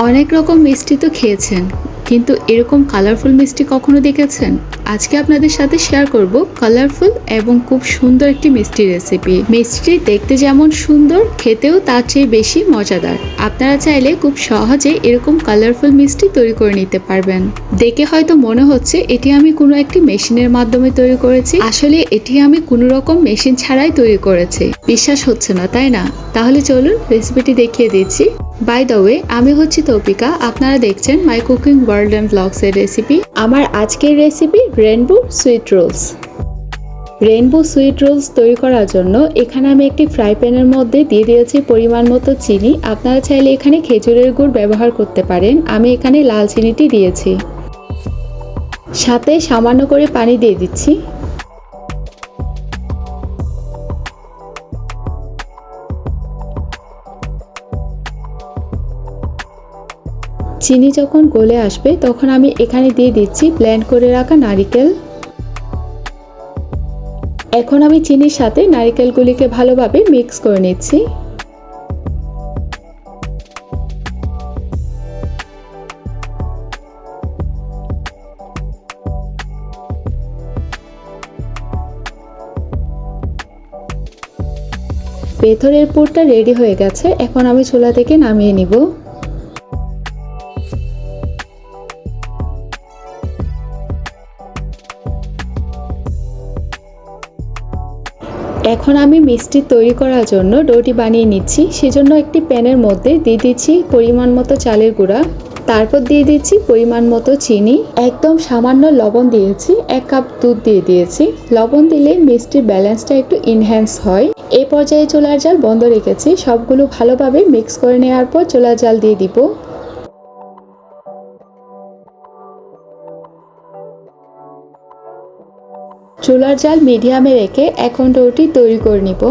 অনেক রকম মিষ্টি তো খেয়েছেন কিন্তু এরকম কালারফুল মিষ্টি কখনো দেখেছেন? আজকে আপনাদের সাথে শেয়ার করব কালারফুল এবং খুব সুন্দর একটি মিষ্টি রেসিপি মিষ্টি দেখতে যেমন সুন্দর, খেতেও তার চেয়ে বেশি মজাদার। আপনারা চাইলে খুব সহজে এরকম কালারফুল মিষ্টি তৈরি করে নিতে পারবেন। দেখে হয়তো মনে হচ্ছে এটি আমি কোনো একটি মেশিনের মাধ্যমে তৈরি করেছি। আসলে এটি আমি কোনো রকম মেশিন ছাড়াই তৈরি করেছি। বিশ্বাস হচ্ছে না, তাই না? তাহলে চলুন রেসিপিটি দেখিয়ে দিচ্ছি। বাই দ্য ওয়ে আমি হচ্ছি তৌপিকা আপনারা দেখছেন my cooking world and blogs এর রেসিপি আমার আজকের recipe rainbow sweet rolls rainbow sweet rolls তৈরি করার জন্য এখানে আমি একটি ফ্রাই প্যানের মধ্যে দিয়ে দিয়েছি পরিমাণ মতো চিনি। আপনারা চাইলে এখানে খেজুরের গুড় ব্যবহার করতে পারেন। আমি এখানে লাল চিনিটি দিয়েছি। সাথে সামান্য করে পানি দিয়ে দিচ্ছি। চিনি যখন গলে আসবে, তখন আমি এখানে দিয়ে দিচ্ছি ব্লেন্ড করে রাখা নারিকেল। এখন আমি চিনির সাথে নারিকেলগুলিকে ভালোভাবে মিক্স করে নিচ্ছি। ভেতরের পুরটা রেডি হয়ে গেছে, এখন আমি চুলা থেকে নামিয়ে নিব। এখন আমি মিষ্টি তৈরি করার জন্য ডোটি বানিয়ে নিচ্ছি। সেজন্য একটি প্যানের মধ্যে দিয়ে দিচ্ছি পরিমাণ মতো চালের গুঁড়া। তারপর দিয়ে দিচ্ছি পরিমাণ মতো চিনি। একদম সামান্য লবণ দিয়েছি, এক কাপ দুধ দিয়ে দিয়েছি। লবণ দিলে মিষ্টির ব্যালেন্সটা একটু ইনহ্যান্স হয়। এ পর্যায়ে চোলার জাল বন্ধ রেখেছি। সবগুলো ভালোভাবে মিক্স করে নেওয়ার পর চোলার জাল দিয়ে দিব। চুলার জাল মিডিয়ামে রেখে এখন ডোটি তৈরি করে নিব।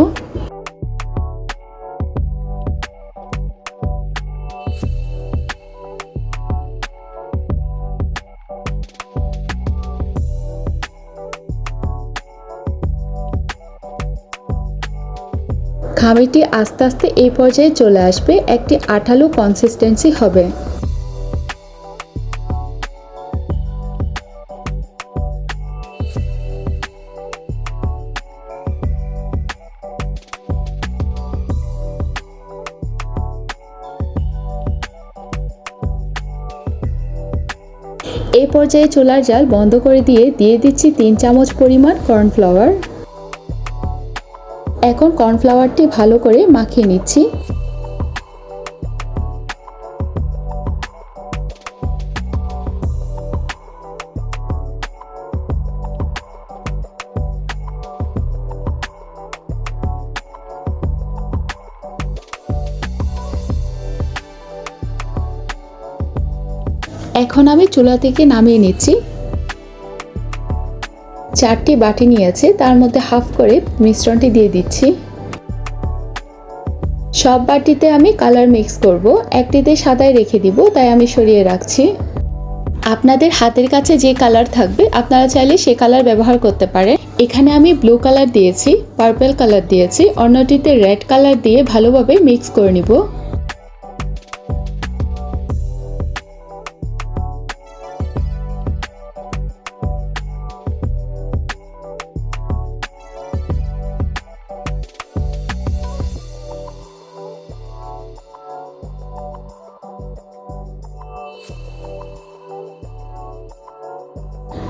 খামিটি আস্তে আস্তে এই পর্যায়ে চলে আসবে, একটি আঠালো কনসিস্টেন্সি হবে। এই পর্যায়ে চুলার জাল বন্ধ করে দিয়ে দিয়ে দিচ্ছি তিন চামচ পরিমাণ কর্নফ্লাওয়ার। এখন কর্নফ্লাওয়ারটি ভালো করে মাখিয়ে নিচ্ছি। এখন আমি চুলা থেকে নামিয়ে নিচ্ছি। চারটি বাটি নিয়েছে, তার মধ্যে হাফ করে মিশ্রণটি দিয়ে দিচ্ছি। সব বাটিতে আমি কালার মিক্স করব, একটিতে সাদায় রেখে দিব, তাই আমি সরিয়ে রাখছি। আপনাদের হাতের কাছে যে কালার থাকবে, আপনারা চাইলে সে কালার ব্যবহার করতে পারেন। এখানে আমি ব্লু কালার দিয়েছি, পার্পল কালার দিয়েছি, অন্যটিতে রেড কালার দিয়ে ভালোভাবে মিক্স করে নিব।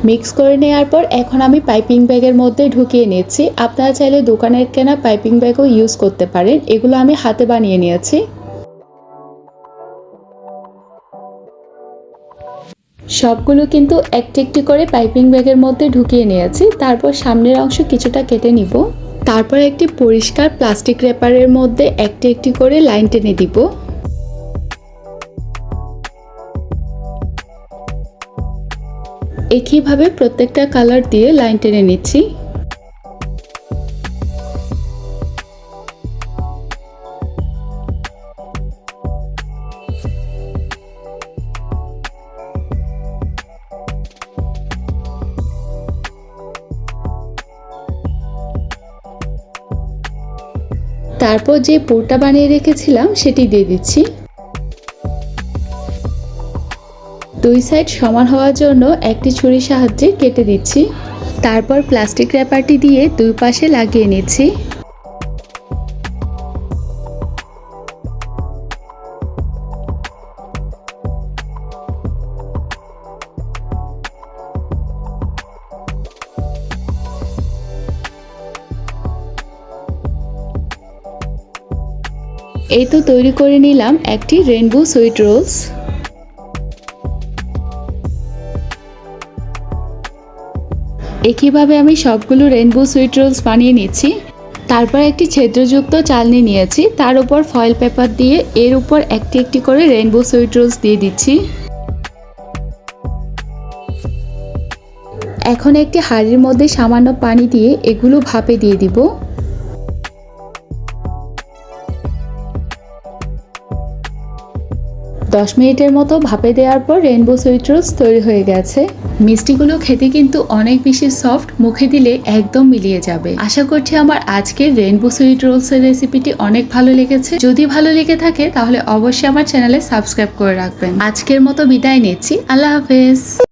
মিক্স করে নেওয়ার পর এখন আমি পাইপিং ব্যাগের মধ্যে ঢুকিয়ে নিচ্ছি আপনারা চাইলে দোকানের কেনা পাইপিং ব্যাগও ইউজ করতে পারেন। এগুলো আমি হাতে বানিয়ে নিয়েছি। সবগুলো কিন্তু একটি একটি করে পাইপিং ব্যাগের মধ্যে ঢুকিয়ে নিয়েছি। তারপর সামনের অংশ কিছুটা কেটে নিব। তারপর একটি পরিষ্কার প্লাস্টিক রেপারের মধ্যে একটি একটি করে লাইন টেনে দিব। একইভাবে প্রত্যেকটা কালার দিয়ে লাইন টেনে নিচ্ছি। তারপর যে পুরটা বানিয়ে রেখেছিলাম, সেটি দিয়ে দিচ্ছি। দুই সাইড সমান হওয়ার জন্য একটি ছুরির সাহায্যে কেটে দিচ্ছি। তারপর প্লাস্টিক র্যাপারটি দিয়ে দুই পাশে লাগিয়ে নিচ্ছি। এই তো তৈরি করে নিলাম একটি রেনবো সুইট রোলস একইভাবে আমি সবগুলো রেনবো সুইট রোলস বানিয়ে নিচ্ছি। তারপর একটি ছিদ্রযুক্ত চালনি নিয়েছি। তার উপর ফয়েল পেপার দিয়ে এর উপর একটি একটি করে রেনবো সুইট রোলস দিয়ে দিচ্ছি। এখন একটি হাঁড়ির মধ্যে সামান্য পানি দিয়ে এগুলো ভাপে দিয়ে দিব। দশ মিনিটের মতো ভাপে দেওয়ার পর রেনবো সুইট রোলস তৈরি হয়ে গেছে। মিষ্টিগুলো খেতে কিন্তু অনেক বেশি সফট মুখে দিলে একদম মিলিয়ে যাবে। আশা করছি আমার আজকের রেনবো সুইট রোলসের রেসিপিটি অনেক ভালো লেগেছে। যদি ভালো লেগে থাকে, তাহলে অবশ্যই আমার চ্যানেলে সাবস্ক্রাইব করে রাখবেন। আজকের মতো বিদায় নিচ্ছি। আল্লাহ হাফেজ।